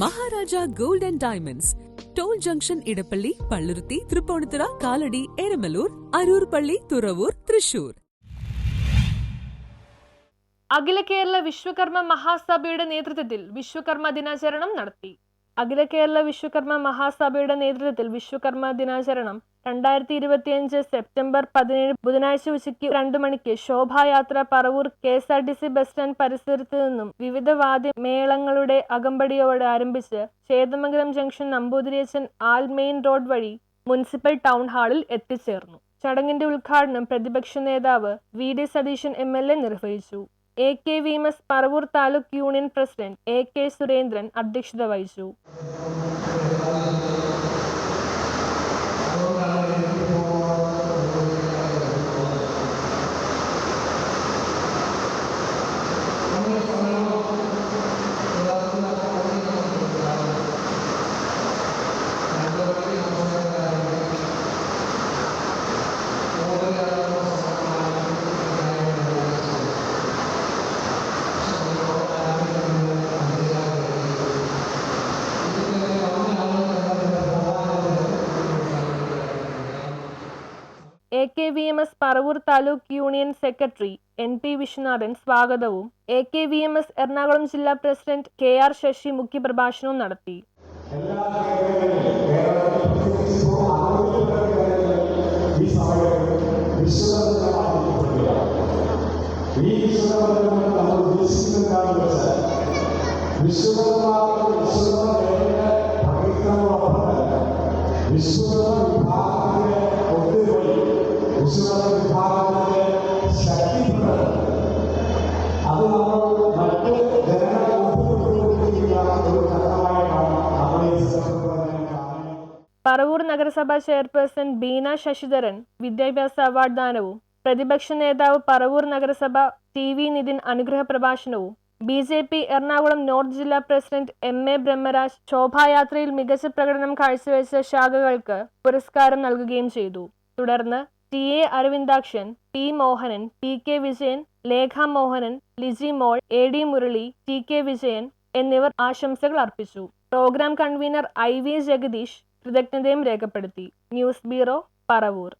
Maharaja gold and diamonds. Toll junction Edappally Palluruthy Tripunithura Kalady Eramalloor Aroor പള്ളി തുറവൂർ തൃശൂർ. അഖില കേരള വിശ്വകർമ്മ മഹാസഭയുടെ നേതൃത്വത്തിൽ വിശ്വകർമ്മ ദിനാചരണം നടത്തി. അഖില കേരള വിശ്വകർമ്മ മഹാസഭയുടെ നേതൃത്വത്തിൽ വിശ്വകർമ്മ ദിനാചരണം രണ്ടായിരത്തി ഇരുപത്തിയഞ്ച് സെപ്റ്റംബർ പതിനേഴ് ബുധനാഴ്ച ഉച്ചയ്ക്ക് രണ്ടു മണിക്ക് ശോഭായാത്ര Paravur K S R T C bus stand പരിസരത്ത് നിന്നും വിവിധ വാദ്യ മേളങ്ങളുടെ അകമ്പടിയോടെ ആരംഭിച്ച് ചേതമംഗലം ജംഗ്ഷൻ നമ്പൂതിരിയച്ചൻ ആൽ മെയിൻ റോഡ് വഴി മുനിസിപ്പൽ ടൗൺ ഹാളിൽ എത്തിച്ചേർന്നു. ചടങ്ങിന്റെ ഉദ്ഘാടനം പ്രതിപക്ഷ നേതാവ് V D Satheesan M L A നിർവഹിച്ചു. A K V M S Paravur taluk union president A K Surendran അധ്യക്ഷത വഹിച്ചു A K V M S Paravur taluk union secretary N P Viswanathan സ്വാഗതവും. A K V M S Ernakulam ജില്ലാ president K R Sasi മുഖ്യപ്രഭാഷണവും നടത്തി. വിശ്വകർമ്മ വിശ്വകർമ്മ വെച്ചാൽ വിശ്വകർമ്മ പറവൂർ നഗരസഭാ chairperson Beena Sasidharan വിദ്യാഭ്യാസ award ദാനവും പ്രതിപക്ഷ നേതാവ് പറവൂർ നഗരസഭ ടി വി നിതിൻ അനുഗ്രഹ പ്രഭാഷണവും B J P Ernakulam north ജില്ലാ പ്രസിഡന്റ് എം എ ബ്രഹ്മരാജ് ശോഭായാത്രയിൽ മികച്ച പ്രകടനം കാഴ്ചവെച്ച ശാഖകൾക്ക് പുരസ്കാരം നൽകുകയും ചെയ്തു. തുടർന്ന് T A Aravindakshan P Mohanan P K Vijayan Lekha Mohanan Lijimol A D Murali T K Vijayan എന്നിവർ ആശംസകൾ അർപ്പിച്ചു. Programme convener I V Jagadeesh കൃതജ്ഞതയും രേഖപ്പെടുത്തി. News bureau Paravur.